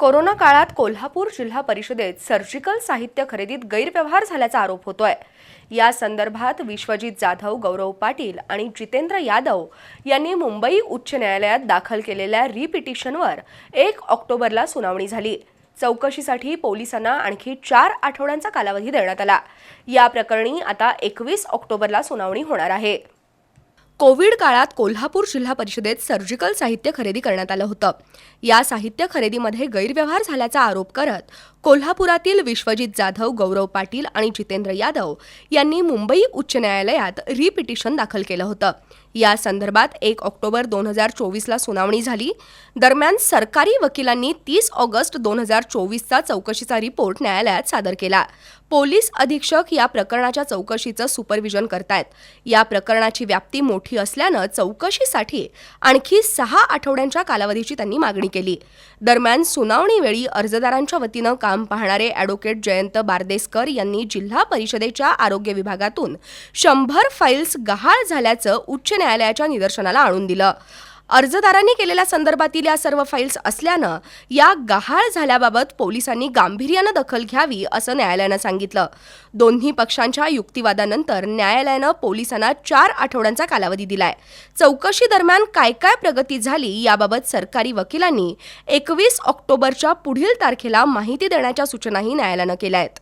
Corona काळात कोल्हापूर जिल्हा परिषदेत सर्जिकल साहित्य खरेदीत गैरव्यवहार झाल्याचा आरोप होतोय. या संदर्भात विश्वजित जाधव गौरव पाटील आणि जितेंद्र यादव यांनी मुंबई उच्च न्यायालयात दाखल केलेल्या रिपिटिशनवर एक ऑक्टोबरला सुनावणी झाली. चौकशीसाठी पोलिसांना आणखी चार आठवड्यांचा कालावधी देण्यात आला. या प्रकरणी आता एकवीस ऑक्टोबरला सुनावणी होणार आहे. कोविड काळात कोल्हापूर जिल्हा परिषदेत सर्जिकल साहित्य खरेदी करण्यात आलं होतं. या साहित्य खरेदीमध्ये गैरव्यवहार झाल्याचा आरोप करत कोल्हापुरातील विश्वजित जाधव गौरव पाटील आणि जितेंद्र यादव यांनी मुंबई उच्च न्यायालयात रिपिटिशन दाखल केलं होतं. या संदर्भात एक ऑक्टोबर दोन हजार चोवीसला सुनावणी झाली. दरम्यान सरकारी वकिलांनी तीस ऑगस्ट दोन हजार चोवीसचा चौकशीचा रिपोर्ट न्यायालयात सादर केला. पोलीस अधीक्षक या प्रकरणाच्या चौकशीचं सुपरविजन करतायत. या प्रकरणाची व्याप्ती मोठी असल्यानं चौकशीसाठी आणखी सहा आठवड्यांच्या कालावधीची त्यांनी मागणी केली. दरम्यान सुनावणीवेळी अर्जदारांच्या वतीनं काम पाहणारे ॲडव्होकेट जयंत बारदेसकर यांनी जिल्हा परिषदेच्या आरोग्य विभागातून शंभर फाईल्स गहाळ झाल्याचं उच्च न्यायालयाच्या निदर्शनाला आणून दिलं. अर्जदारांनी केलेल्या संदर्भातील या सर्व फाईल्स असल्यानं या गहाळ झाल्याबाबत पोलिसांनी गांभीर्यानं दखल घ्यावी असं न्यायालयानं सांगितलं. दोन्ही पक्षांच्या युक्तिवादानंतर न्यायालयानं पोलिसांना चार आठवड्यांचा कालावधी दिलाय. चौकशी दरम्यान काय काय प्रगती झाली याबाबत सरकारी वकिलांनी एकवीस ऑक्टोबरच्या पुढील तारखेला माहिती देण्याच्या सूचनाही न्यायालयानं केल्या आहेत.